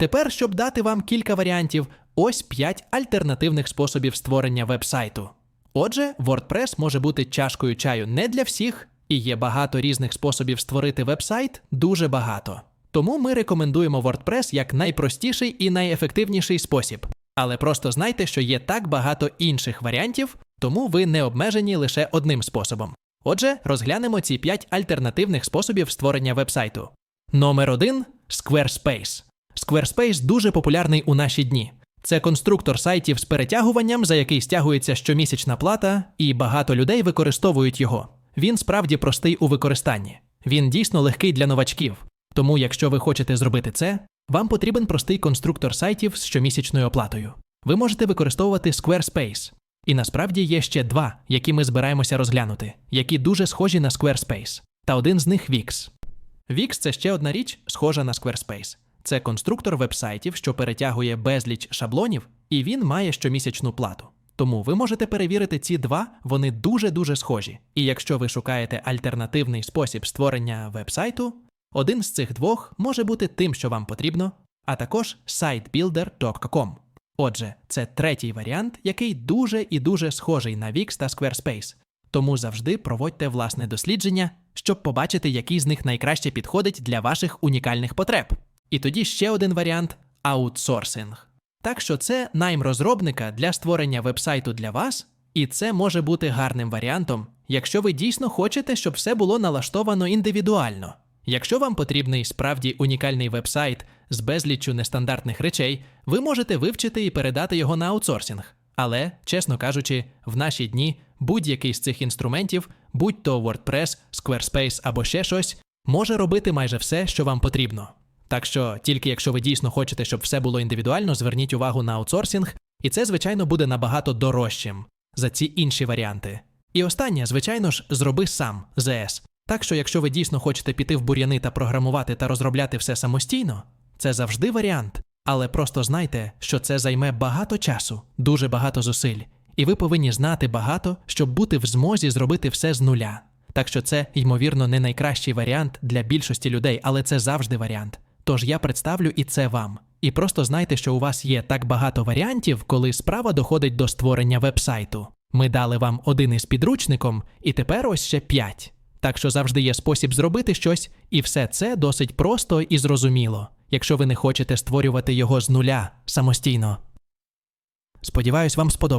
Тепер, щоб дати вам кілька варіантів, ось 5 альтернативних способів створення веб-сайту. Отже, WordPress може бути чашкою чаю не для всіх, і є багато різних способів створити веб-сайт, дуже багато. Тому ми рекомендуємо WordPress як найпростіший і найефективніший спосіб. Але просто знайте, що є так багато інших варіантів, тому ви не обмежені лише одним способом. Отже, розглянемо ці 5 альтернативних способів створення веб-сайту. Номер 1 Squarespace. Squarespace дуже популярний у наші дні. Це конструктор сайтів з перетягуванням, за який стягується щомісячна плата, і багато людей використовують його. Він справді простий у використанні. Він дійсно легкий для новачків. Тому, якщо ви хочете зробити це, вам потрібен простий конструктор сайтів з щомісячною оплатою. Ви можете використовувати Squarespace. І насправді є ще два, які ми збираємося розглянути, які дуже схожі на Squarespace. Та один з них Wix. Wix – це ще одна річ, схожа на Squarespace. Це конструктор вебсайтів, що перетягує безліч шаблонів, і він має щомісячну плату. Тому ви можете перевірити ці два, вони дуже-дуже схожі. І якщо ви шукаєте альтернативний спосіб створення вебсайту, один з цих двох може бути тим, що вам потрібно, а також sitebuilder.com. Отже, це третій варіант, який дуже і дуже схожий на Wix та Squarespace. Тому завжди проводьте власне дослідження, щоб побачити, який з них найкраще підходить для ваших унікальних потреб. І тоді ще один варіант аутсорсинг. Так що це найм розробника для створення вебсайту для вас, і це може бути гарним варіантом, якщо ви дійсно хочете, щоб все було налаштовано індивідуально. Якщо вам потрібний справді унікальний вебсайт з безліччю нестандартних речей, ви можете вивчити і передати його на аутсорсинг. Але, чесно кажучи, в наші дні будь-який з цих інструментів, будь то WordPress, Squarespace або ще щось, може робити майже все, що вам потрібно. Так що тільки якщо ви дійсно хочете, щоб все було індивідуально, зверніть увагу на аутсорсинг, і це, звичайно, буде набагато дорожчим за ці інші варіанти. І останнє, звичайно ж, зроби сам ЗС. Так що, якщо ви дійсно хочете піти в бур'яни та програмувати та розробляти все самостійно, це завжди варіант. Але просто знайте, що це займе багато часу, дуже багато зусиль, і ви повинні знати багато, щоб бути в змозі зробити все з нуля. Так що це, ймовірно, не найкращий варіант для більшості людей, але це завжди варіант. Тож я представлю і це вам. І просто знайте, що у вас є так багато варіантів, коли справа доходить до створення вебсайту. Ми дали вам один із підручником, і тепер ось ще п'ять. Так що завжди є спосіб зробити щось, і все це досить просто і зрозуміло, якщо ви не хочете створювати його з нуля самостійно. Сподіваюсь, вам сподобалось.